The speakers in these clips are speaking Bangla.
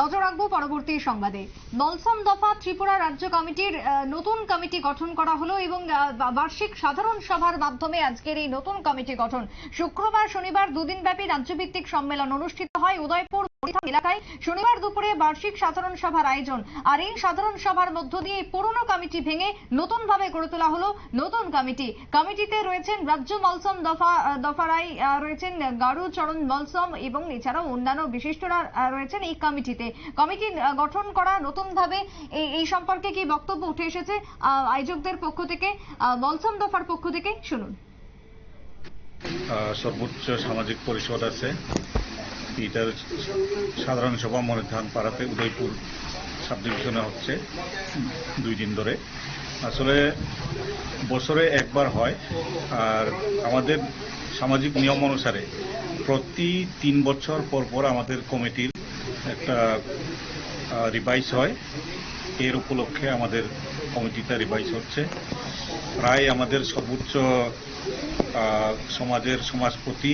নজর রাখব পরবর্তী সংবাদে। মলসম দফা ত্রিপুরা রাজ্য কমিটির নতুন কমিটি গঠন করা হলো এবং বার্ষিক সাধারণ সভার মাধ্যমে আজকের এই নতুন কমিটি গঠন। শুক্রবার, শনিবার দুদিন ব্যাপী রাজ্যভিত্তিক সম্মেলন অনুষ্ঠিত হয় উদয়পুর এলাকায়। শনিবার দুপুরে বার্ষিক সাধারণ সভার আয়োজন। আর এই সাধারণ সভার মধ্য দিয়ে পুরনো কমিটি ভেঙে নতুন ভাবে গড়ে তোলা হলো নতুন কমিটি। কমিটিতে রয়েছেন রাজ্য মলসম দফা দফারাই রয়েছেন গারু চরণ মলসম এবং এছাড়াও অন্যান্য বিশিষ্টরা রয়েছেন এই কমিটিতে। কমিটি গঠন করা নতুন ভাবে এই সম্পর্কে কি বক্তব্য উঠে এসেছে আয়োজকদের পক্ষ থেকে মলসম দফার পক্ষ থেকে, শুনুন। সর্বোচ্চ সামাজিক পরিষদ আছে। এটার সাধারণ সভা মনিধান পাড়াতে উদয়পুর সাব ডিভিশনে হচ্ছে, দুই দিন ধরে। আসলে বছরে একবার হয়, আর আমাদের সামাজিক নিয়ম অনুসারে প্রতি তিন বছর পর পর আমাদের কমিটির একটা রিভাইজ হয়। এর উপলক্ষে আমাদের কমিটিটা রিভাইজ হচ্ছে। প্রায় আমাদের সর্বোচ্চ সমাজের সমাজপতি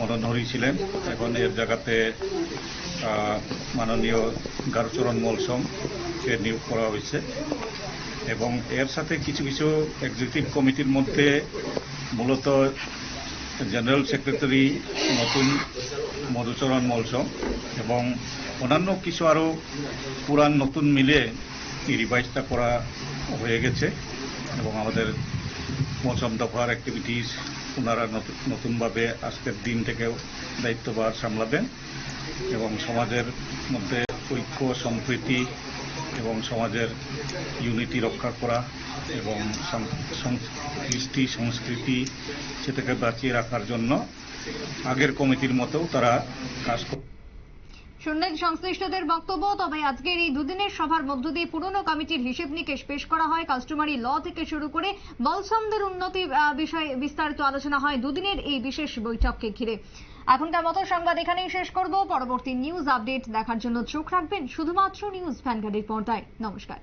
মদন হরি ছিলেন। এখন এর জায়গাতে মাননীয় গারুচরণ মলসম কে নিয়োগ করা হয়েছে। এবং এর সাথে কিছু কিছু এক্সিকিউটিভ কমিটির মধ্যে মূলত জেনারেল সেক্রেটারি নতুন মধুচরণ মলসম এবং অন্যান্য কিছু আরও পুরান নতুন মিলে রিভাইজটা করা হয়ে গেছে এবং আমাদের মৌসুম দফার অ্যাক্টিভিটিস ওনারা নতুন- নতুনভাবে আজকের দিন থেকেও দায়িত্বভার সামলাবেন এবং সমাজের মধ্যে ঐক্য, সম্প্রীতি এবং সমাজের ইউনিটি রক্ষা করা এবং কৃষ্টি, সংস্কৃতি সেটাকে বাঁচিয়ে রাখার জন্য আগের কমিটির মতো তারা কাজ শুনলেন সংশ্লিষ্টদের বক্তব্য, তবে আজকের এই দুদিনের সভার মধ্য দিয়ে পুরনো কমিটির হিসেব নিকেশ পেশ করা হয়। কাস্টমারি ল থেকে শুরু করে বলসমদের উন্নতি বিষয়ে বিস্তারিত আলোচনা হয় দুদিনের এই বিশেষ বৈঠককে ঘিরে। এখনকার মতো সংবাদ এখানেই শেষ করব। পরবর্তী নিউজ আপডেট দেখার জন্য চোখ রাখবেন শুধুমাত্র নিউজ ভ্যানগার্ডের পর্দায়। নমস্কার।